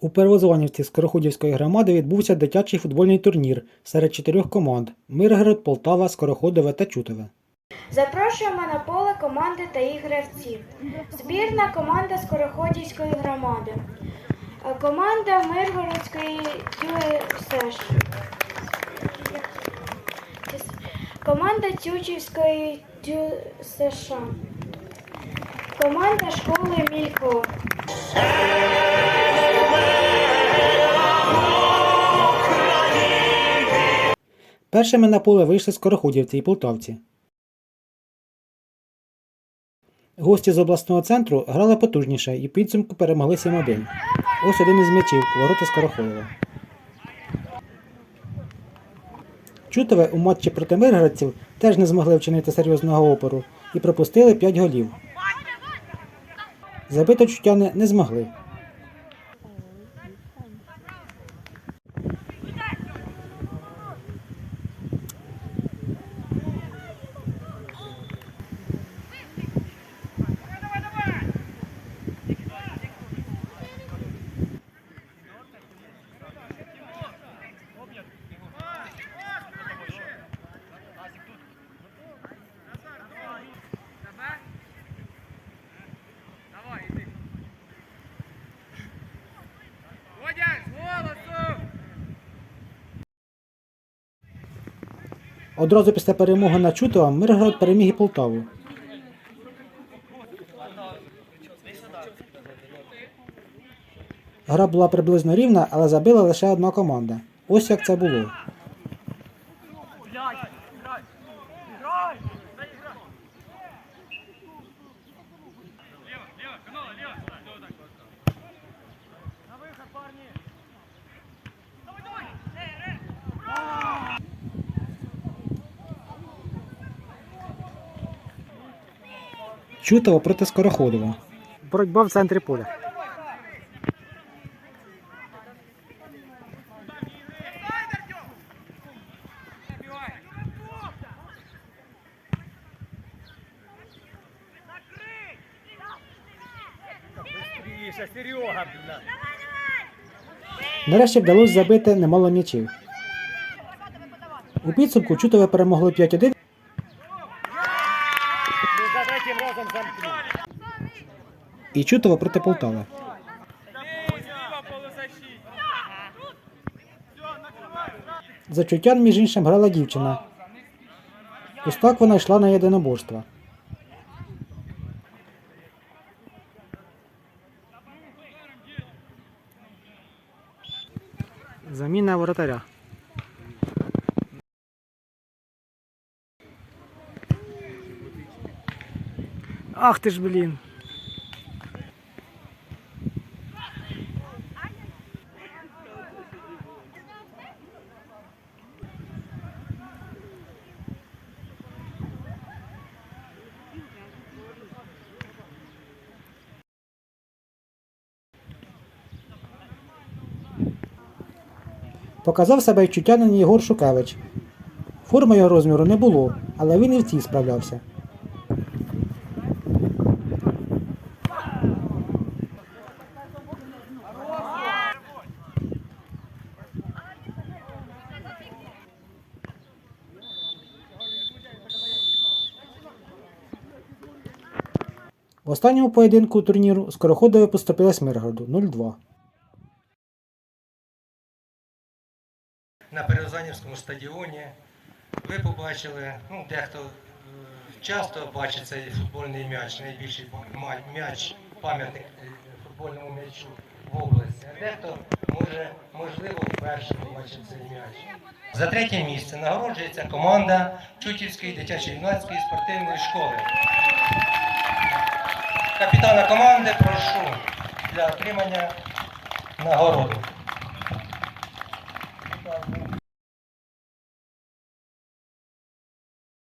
У Первозванівці Скороходівської громади відбувся дитячий футбольний турнір серед чотирьох команд Миргород, Полтава, Скороходове та Чутове. Запрошуємо на поле команди та їх гравців. Збірна команда Скороходівської громади. Команда Миргородської ТЮСШ. Команда Тючівської ТЮСШ. Команда школи Мілько. Першими на поле вийшли Скороходівці і Полтавці. Гості з обласного центру грали потужніше і підсумку перемогли 7-1. Ось один із м'ячів ворота Скороходова. Чутове у матчі проти миргородців теж не змогли вчинити серйозного опору і пропустили 5 голів. Забити чутяни не змогли. Одразу після перемоги на Чутова Миргород переміг і Полтаву. Гра була приблизно рівна, але забила лише одна команда. Ось як це було. Чутово проти Скороходова. Боротьба в центрі поля. Нарешті вдалося забити немало м'ячів. У підсумку Чутове перемогли 5-1 Ну, за третім разом замкнув. І Чутово проти Полтави. За чуттян, між іншим, грала дівчина. Ось так вона йшла на єдиноборство. Заміна воротаря. Ах ти ж, блін. Показав себе й чутянин Єгор Шукевич. Форми його розміру не було, але він і в цій справлявся. В останньому поєдинку турніру Скороходове поступилась Миргороду 0-2. на Переозанівському стадіоні. Ви побачили, ну, дехто е, часто бачить цей футбольний м'яч, найбільший м'яч, пам'ятник е, футбольному м'ячу в області. А дехто може, можливо, вперше побачив цей м'яч. За третє місце нагороджується команда Чутівської дитячо-юнацької спортивної школи капітана команди прошу для отримання нагороди.